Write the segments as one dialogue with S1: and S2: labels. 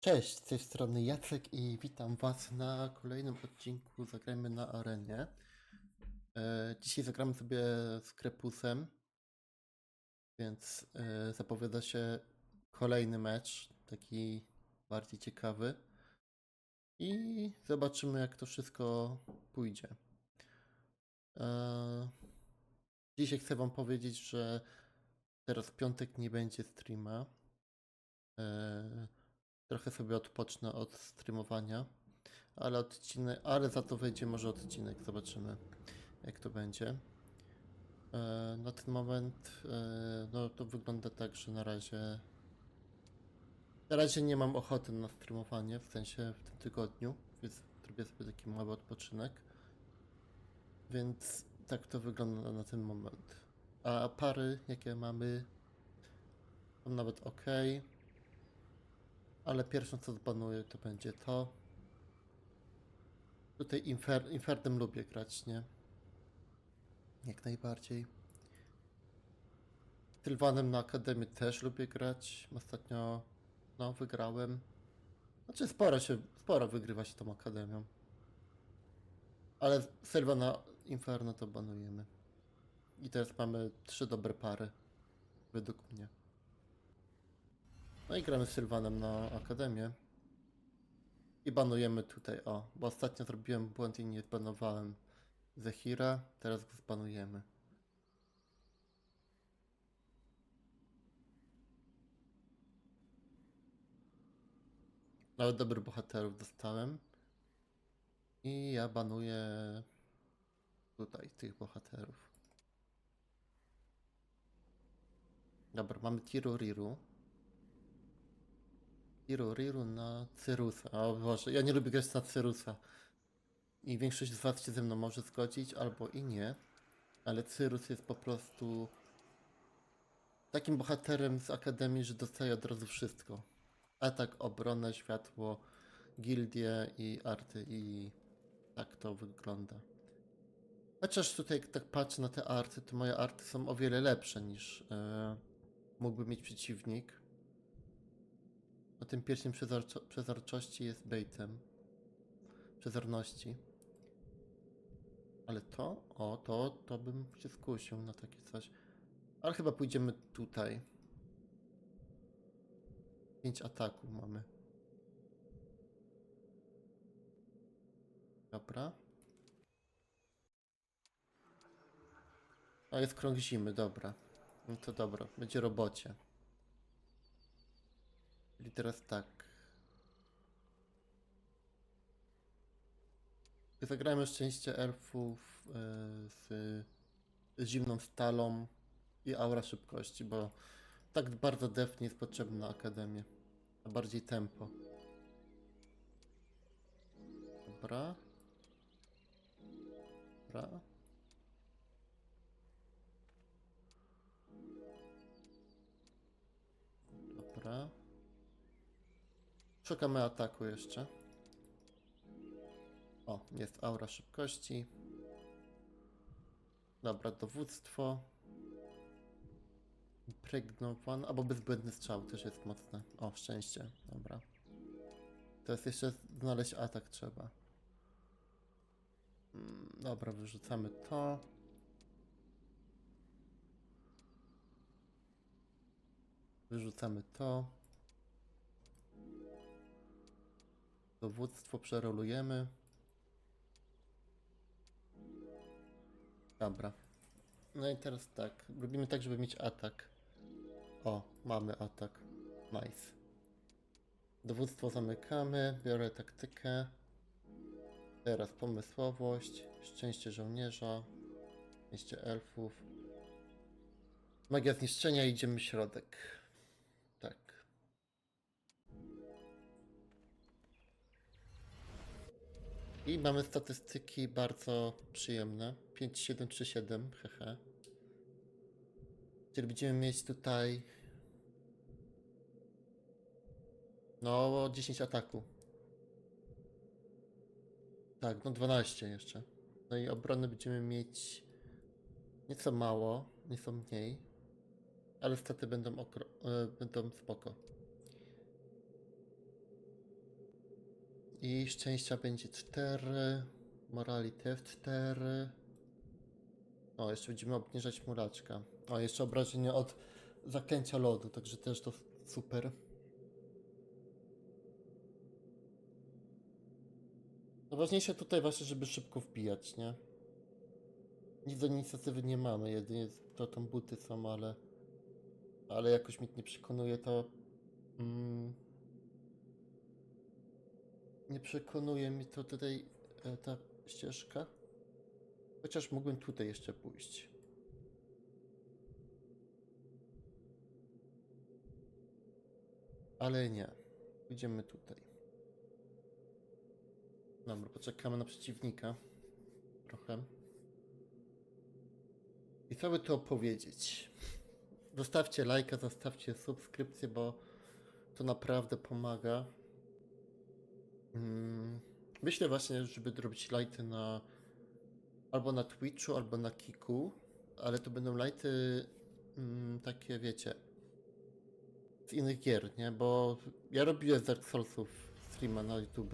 S1: Cześć, z tej strony Jacek i witam Was na kolejnym odcinku Zagrajmy na arenie. E, dzisiaj zagramy sobie z Krepusem, więc e, zapowiada się kolejny mecz, taki bardziej ciekawy. I zobaczymy jak to wszystko pójdzie. E, dzisiaj chcę Wam powiedzieć, że teraz piątek nie będzie streama. Trochę sobie odpocznę od streamowania, ale odcinek, ale za to wejdzie może odcinek, zobaczymy jak to będzie. E, na ten moment e, no to wygląda tak, że na razie na razie nie mam ochoty na streamowanie, w sensie w tym tygodniu, więc zrobię sobie taki mały odpoczynek. Więc tak to wygląda na ten moment. A pary jakie mamy są nawet ok. Ale pierwszą co zbanuję to będzie to. Tutaj Infer Inferdem lubię grać, nie? Jak najbardziej. Sylwanem na Akademii też lubię grać. Ostatnio, no, wygrałem. Znaczy sporo się, sporo wygrywa się tą Akademią. Ale Sylwana Inferno to banujemy. I teraz mamy trzy dobre pary. Według mnie. No i gramy z Sylwanem na Akademię. I banujemy tutaj, o, bo ostatnio zrobiłem błąd i nie zbanowałem Zehira, teraz go zbanujemy. Nawet dobrych bohaterów dostałem. I ja banuję tutaj tych bohaterów. Dobra, mamy Tiruriru. Riru, Riru na Cyrusa. O Boże, ja nie lubię grać na Cyrusa. I większość z Was się ze mną może zgodzić, albo i nie. Ale Cyrus jest po prostu takim bohaterem z Akademii, że dostaje od razu wszystko. Atak, obronę, światło, gildię i arty i tak to wygląda. Chociaż tutaj jak tak patrzę na te arty, to moje arty są o wiele lepsze niż e, mógłby mieć przeciwnik. Na tym pierwszym przezorczo- przezorczości jest baitem. Przezorności. Ale to, o, to, to bym się skusił na takie coś. Ale chyba pójdziemy tutaj. 5 ataków mamy. Dobra. A jest krąg zimy, dobra. No to dobra, będzie robocie. Czyli teraz tak. Zagrajmy szczęście elfów e, z, z zimną stalą i aura szybkości, bo tak bardzo def nie jest potrzebny na akademię. A bardziej tempo. Dobra. Dobra. Dobra. Szukamy ataku jeszcze. O, jest aura szybkości. Dobra, dowództwo. Impregnowan, albo bezbłędny strzał też jest mocne. O, szczęście, dobra. Teraz jeszcze znaleźć atak trzeba. Mm, Dobra, wyrzucamy to. Wyrzucamy to. Dowództwo przerolujemy. Dobra. No i teraz tak. Robimy tak, żeby mieć atak. O, mamy atak. Nice. Dowództwo zamykamy. Biorę taktykę. Teraz pomysłowość. Szczęście żołnierza. Szczęście elfów. Magia zniszczenia. Idziemy w środek. I mamy statystyki bardzo przyjemne. 5, 7, 3, 7, hehe. Czyli będziemy mieć tutaj no 10 ataku. Tak, no 12 jeszcze. No i obrony będziemy mieć nieco mało, nieco mniej. Ale staty będą, okro- e, będą spoko. I szczęścia będzie 4. Morali też 4. O, jeszcze będziemy obniżać muraczka. O, jeszcze obrażenia od zaklęcia lodu, także też to super. Najważniejsze tutaj właśnie, żeby szybko wbijać, nie? Nic do inicjatywy nie mamy, jedynie to tam buty są, ale... Ale jakoś mnie nie przekonuje to... Mm, nie przekonuje mi to tutaj e, ta ścieżka. Chociaż mógłbym tutaj jeszcze pójść. Ale nie. Idziemy tutaj. Dobra, poczekamy na przeciwnika. Trochę. I co by tu opowiedzieć? Zostawcie lajka, zostawcie subskrypcję, bo to naprawdę pomaga. Mm, Myślę właśnie, żeby robić lighty na albo na Twitchu, albo na Kiku, ale to będą lighty mm, takie, wiecie, z innych gier, nie? Bo ja robiłem Dark Soulsów streama na YouTube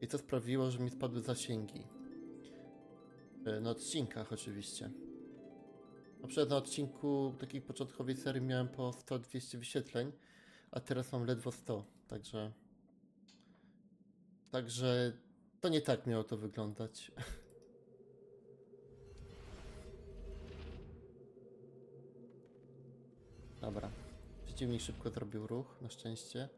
S1: i to sprawiło, że mi spadły zasięgi. E, Na odcinkach oczywiście. Na przykład na odcinku takiej początkowej serii miałem po 100-200 wyświetleń, a teraz mam ledwo 100, także... Także to nie tak miało to wyglądać. Dobra. Przeciwnik szybko zrobił ruch, na szczęście.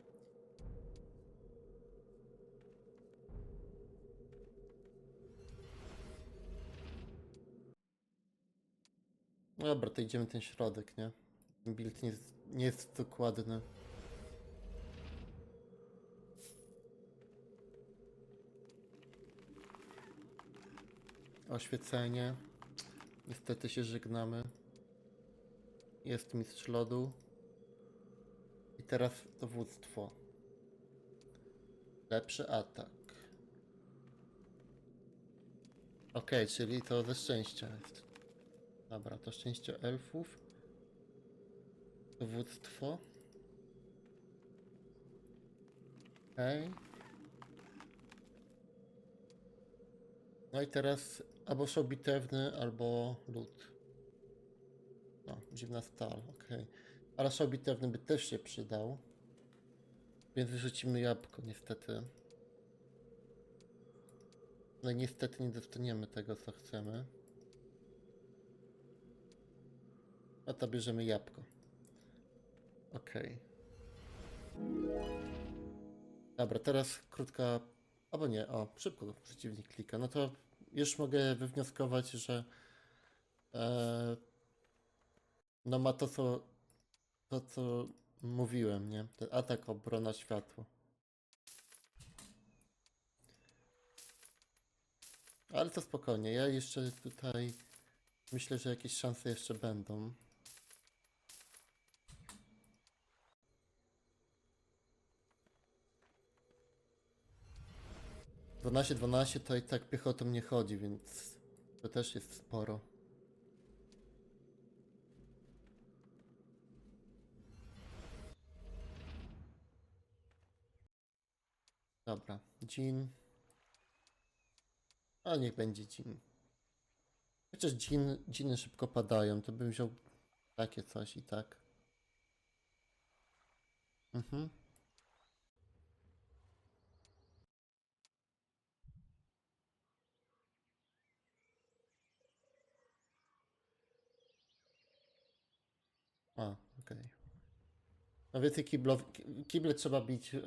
S1: Dobra, to idziemy ten środek, nie? Build nie jest, nie jest dokładny. Oświecenie. Niestety się żegnamy. Jest mistrz lodu. I teraz dowództwo. Lepszy atak. Okej, czyli to ze szczęścia jest. Dobra, to szczęście elfów. Dowództwo. Okej. No i teraz albo show bitewny, albo lód. No, dziwna stal, okej. Ale show bitewny by też się przydał. Więc wyrzucimy jabłko, niestety. No i niestety nie dostaniemy tego, co chcemy. A to bierzemy jabłko. Okej. Dobra, teraz krótka. Albo nie, o, szybko przeciwnik klika. No to już mogę wywnioskować, że. E, no ma to, co. To, co mówiłem, nie? Ten atak, obrona, światło. Ale to spokojnie. Ja jeszcze tutaj. Myślę, że jakieś szanse jeszcze będą. Dwanaście, dwanaście to i tak piechotą nie chodzi, więc to też jest sporo. Dobra, Jean. A niech będzie Jean. Chociaż dżin, dżiny szybko padają, to bym wziął takie coś i tak. Mhm. A, okej. No więcej kiblow, ki- kible trzeba bić, e,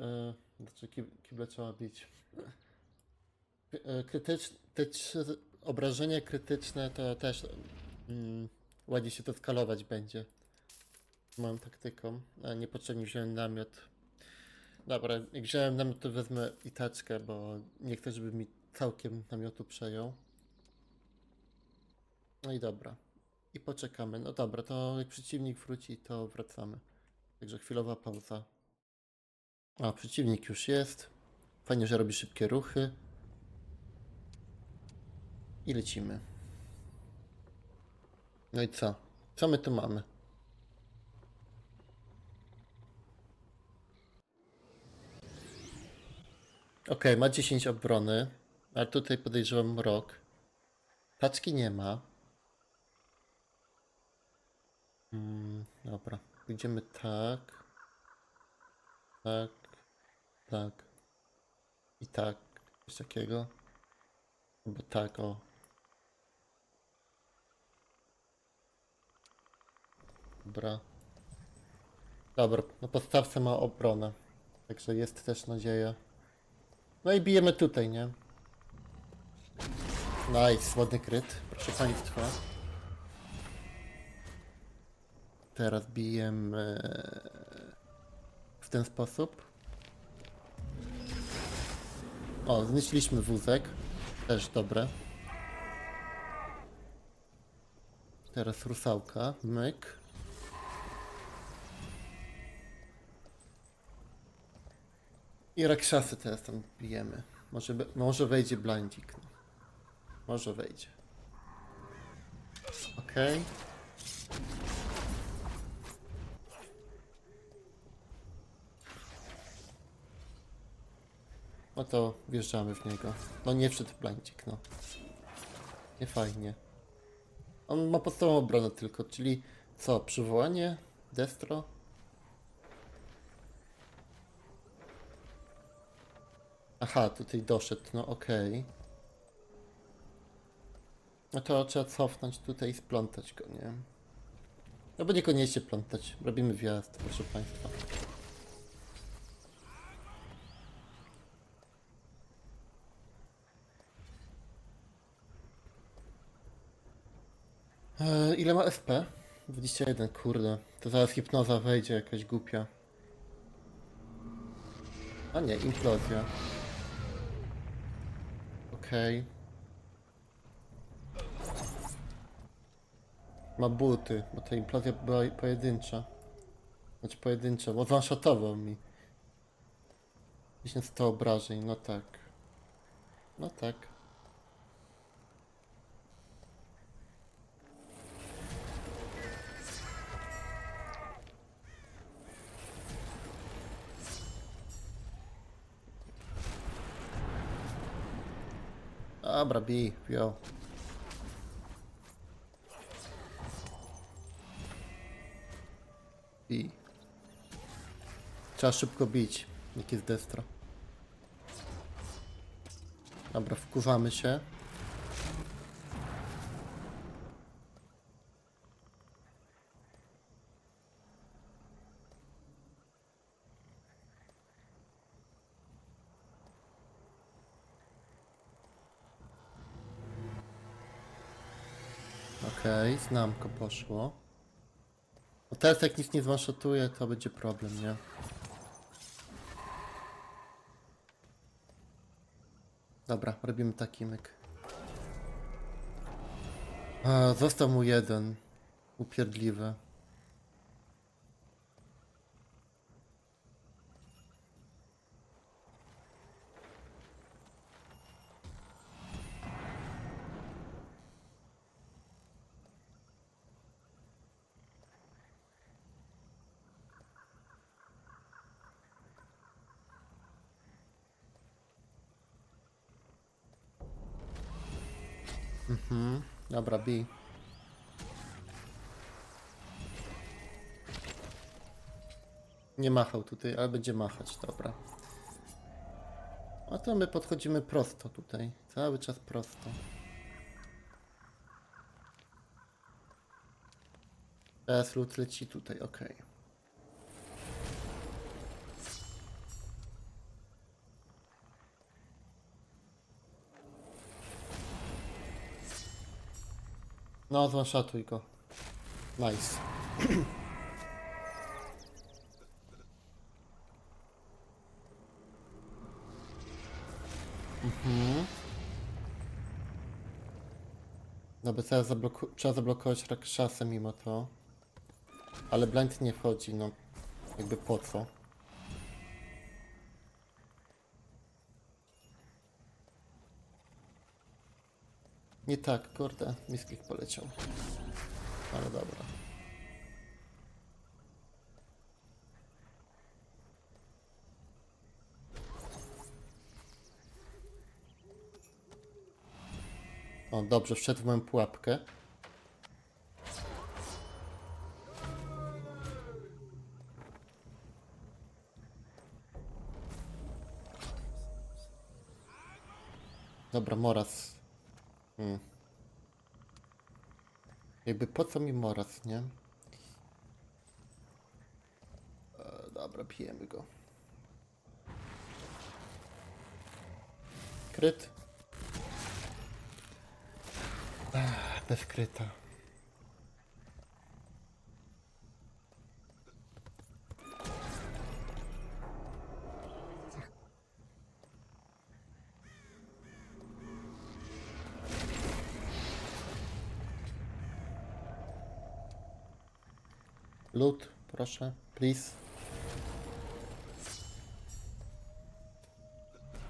S1: znaczy kib- kible trzeba bić. E, Krytyczne, obrażenia krytyczne to też mm, ładnie się to skalować będzie. Moją taktyką. A niepotrzebnie wziąłem namiot. Dobra, jak wziąłem namiot, to wezmę i taczkę, bo nie chcę, żeby mi całkiem namiotu przejął. No i dobra. I poczekamy. No dobra, to jak przeciwnik wróci, to wracamy. Także chwilowa pauza. A, przeciwnik już jest. Fajnie, że robi szybkie ruchy. I lecimy. No i co? Co my tu mamy? Okej, ma 10 obrony, ale tutaj podejrzewam mrok. Paczki nie ma. Mm, dobra, idziemy tak. Tak. Tak. I tak. Coś takiego. Bo tak, o. Dobra. Dobra, na podstawce ma obronę. Także jest też nadzieja. No i bijemy tutaj, nie? Nice, ładny kryt, proszę państwa. Teraz bijemy w ten sposób. O, znieśliśmy wózek. Też dobre. Teraz rusałka. Myk. I rakszasy teraz tam bijemy. Może, może wejdzie blindzik. No. Może wejdzie. Okej. No to wjeżdżamy w niego. No nie wszedł blindzik, no. Nie fajnie. On ma podstawową obronę tylko, czyli co? Przywołanie? Destro? Aha, tutaj doszedł, no okej. No to trzeba cofnąć tutaj i splątać go, nie? No bo niekoniecznie plątać. Robimy wjazd, proszę Państwa. E, ile ma SP? 21, kurde. To zaraz hipnoza wejdzie jakaś głupia. A nie, implozja. Okej. Ma buty, bo ta implozja była pojedyncza. Znaczy pojedyncza, bo one-shotował mi. 1100 obrażeń, no tak. No tak. Dobra, bij, wziął. Bij. Trzeba szybko bić, jak jest destro. Dobra, wkurzamy się. Okej, znamko poszło. No teraz jak nic nie zwanshotuje, to będzie problem, nie? Dobra, robimy taki myk. A, został mu jeden. Upierdliwy. Mhm. Dobra, bij. Nie machał tutaj, ale będzie machać, dobra. A to my podchodzimy prosto tutaj. Cały czas prosto. Teraz lód leci tutaj, okej. No, zwanshatuj go. Nice. mhm. Dobra, teraz zabloku- trzeba zablokować Rakshasę mimo to. Ale blind nie wchodzi, no. Jakby po co? Nie tak, kurde, misklik poleciał. Ale dobra. O, dobrze, wszedł w moją pułapkę. Dobra, Moraz Hmm. Jakby po co mi Moraz, nie? E, dobra, pijemy go. Kryt. Ach, bez kryta. Loot, proszę, please.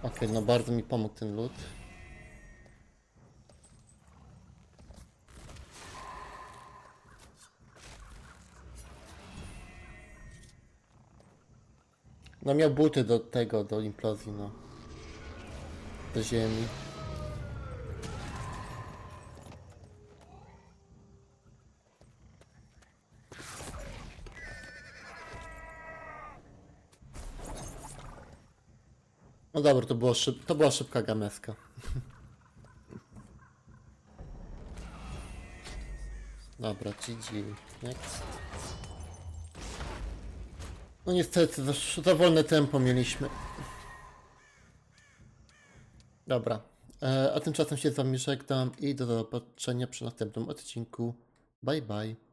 S1: Okej, no bardzo mi pomógł ten loot. No miał buty do tego, do implozji, no. Do ziemi. No dobra, to, było szyb to była szybka gameska. Dobra, GG. Next. No niestety, za, wolne tempo mieliśmy. Dobra. E, a tymczasem się z wami żegnam i do zobaczenia przy następnym odcinku. Bye bye.